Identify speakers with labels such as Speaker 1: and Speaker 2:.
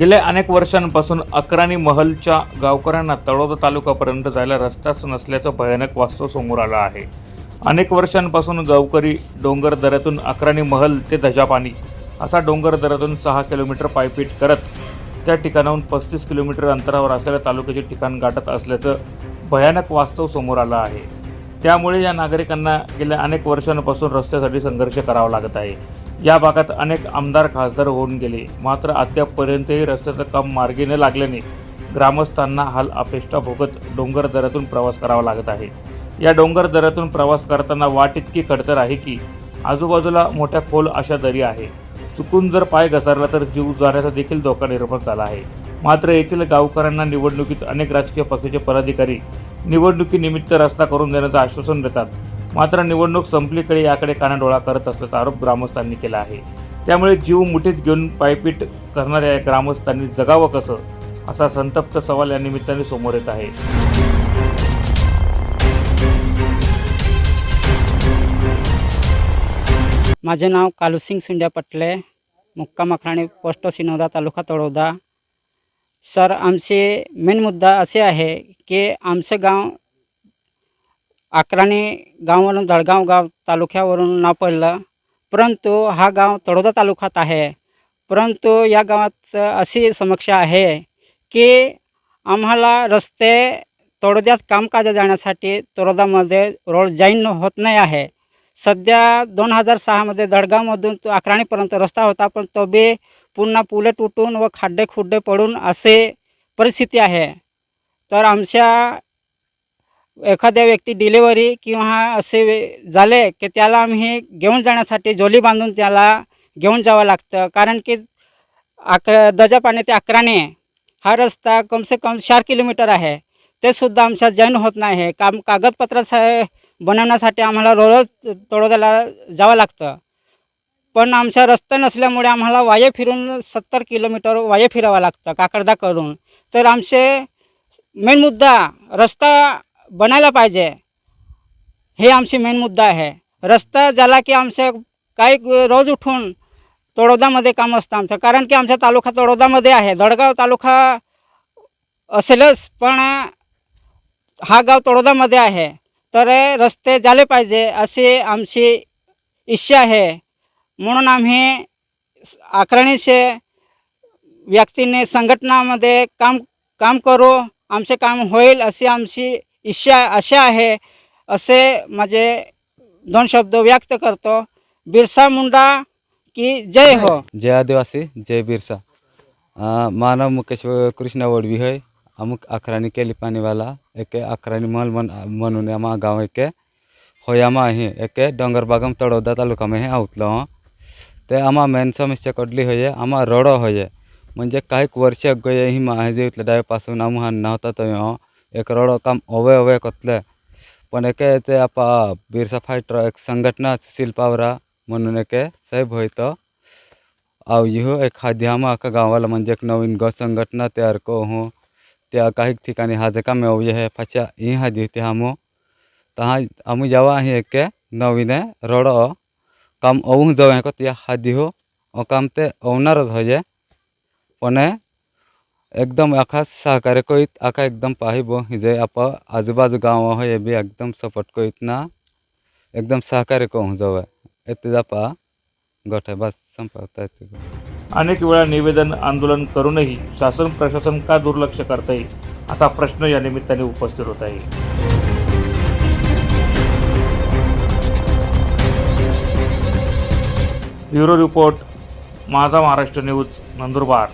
Speaker 1: गेल्या अनेक वर्षांपासून अकराणी महलच्या गावकऱ्यांना तळोदा तालुक्यापर्यंत जायला रस्ताच नसल्याचं भयानक वास्तव समोर आलं आहे. अनेक वर्षांपासून गावकरी डोंगर दऱ्यातून अकराणी महल ते धजापाणी असा डोंगर दऱ्यातून सहा किलोमीटर पायपीट करत त्या ठिकाणाहून पस्तीस किलोमीटर अंतरावर असलेल्या तालुक्याचे ठिकाण गाठत असल्याचं भयानक वास्तव समोर आलं आहे. त्यामुळे या नागरिकांना गेल्या अनेक वर्षांपासून रस्त्यासाठी संघर्ष करावा लागत आहे. या भागात अनेक आमदार खासदार होऊन गेले. मात्र अद्यापपर्यंतही रस्त्याचं काम मार्गी न लागल्याने ग्रामस्थांना हाल अपेष्टा भोगत डोंगर दऱ्यातून प्रवास करावा लागत आहे. या डोंगर दऱ्यातून प्रवास करताना वाट इतकी खडतर आहे की आजूबाजूला मोठ्या खोल अशा दरी आहे. चुकून जर पाय घसरला तर जीव जाण्याचा देखील धोका निर्माण झाला आहे. मात्र येथील गावकऱ्यांना निवडणुकीत अनेक राजकीय पक्षाचे पदाधिकारी निवडणुकीनिमित्त रस्ता करून देण्याचं आश्वासन देतात. मात्र निवडणूक संपलीकडे याकडे कानाडोळा करत असल्याचा आरोप ग्रामस्थांनी केला आहे. त्यामुळे जीव मुठीत घेऊन पायपीट करणाऱ्या ग्रामस्थांनी जगावं कसं असा संतप्त सवाल या निमित्ताने समोर येत आहे.
Speaker 2: माझे नाव कालूसिंग सुंड्या पटले मुक्काम अखराणी पोस्ट सिनोदा तालुका तळोदा. सर आमचे मेन मुद्दा असे आहे की आमचं गाव अकराने गावावरून जळगाव गाव तालुक्यावरून नाव पडलं. परंतु हा गाव तळोदा तालुक्यात आहे. परंतु या गावात अशी समस्या आहे की आम्हाला रस्ते तळोद्यात कामकाजा जाण्यासाठी तळोदामध्ये रोड जाईन होत नाही आहे. सध्या दोन हजार सहामध्ये दडगावमधून तो अकराणीपर्यंत रस्ता होता पण तो बी पुन्हा पुले तुटून व खड्डे खुड्डे पडून असे परिस्थिती आहे. तर आमच्या एखाद्या व्यक्ती डिलेवरी किंवा असे झाले की त्याला आम्ही घेऊन जाण्यासाठी जोली बांधून त्याला घेऊन जावं लागतं. कारण की अक दजापाने ते अकराने हा रस्ता कमसे कम चार किलोमीटर आहे. ते सुद्धा आमच्या जैन होत नाही. आहे काम कागदपत्र बनवण्यासाठी आम्हाला रोज तळोद्याला जावं लागतं. पण आमचा रस्ता नसल्यामुळे आम्हाला वाये फिरून सत्तर किलोमीटर वाये फिरावं लागतं काकडदा करून. तर आमचे मेन मुद्दा रस्ता बनायला पाहिजे. हे आमची मेन मुद्दा आहे. रस्ता झाला की आमच्या काही रोज उठून तळोदामध्ये काम असतं आमचं. कारण की आमचा तालुका तळोदामध्ये आहे. दडगाव तालुका असेलच पण हा गाव तळोदामध्ये आहे. तर रस्ते झाले पाहिजे अशी आमची इच्छा आहे. म्हणून आम्ही आकरणीचे व्यक्तीने संघटनामध्ये काम काम करू. आमचे काम होईल अशी आमची इच्छा अशा आहे असे माझे दोन शब्द व्यक्त करतो. बिरसा मुंडा की जय हो.
Speaker 3: जय आदिवासी जय बिरसा. मानव मुकेश कृष्ण वडवी होय. अमुक अखरानी केली पाणीवाला एके अखरानी महल मन म्हणून आम्हा गाव एके होयामा आहे. एके डोंगरबागम तड़ोदा तालुका में आवतलं हो. ते आम्हा मेन समस्या कडली होये आम्हा रडो होये. म्हणजे काही वर्ष गये ही माहिती इतल्या डायपासून आम्हा न्हवता नव्हता तो हो. रडो काम ओवे ओवे कोतले. पण एके ते आपा बिरसा फायटर एक संघटना सुशील पावरा म्हणून एके साहेब होईत तो. आव इहो एक आम्हा अख्खा गावाला म्हणजे एक नवीन ग संघटना तयार को हो त्या काही ठिकाणी हा जे काम ये है फाच्या इ हा दिवते हमो. तहा आम्ही जावा ही एके नवीने रडो काम औ जाऊ हे त्या हा. दिहो ओ काम ते अवणारच होजे पण एकदम आखा सहकार्य करीत आखा एकदम पाहिबो हिजे आप आजूबाजू गाँव हो ये भी एकदम सपोर्ट करीत ना एकदम सहकार्य कहूँ जाऊ एते जापा गट आहे बस संपवता येते
Speaker 1: अनेक वेळा निवेदन आंदोलन करूनही शासन प्रशासन का दुर्लक्ष करता येईल असा प्रश्न या निमित्ताने उपस्थित होत आहे. ब्युरो रिपोर्ट माझा महाराष्ट्र न्यूज नंदुरबार.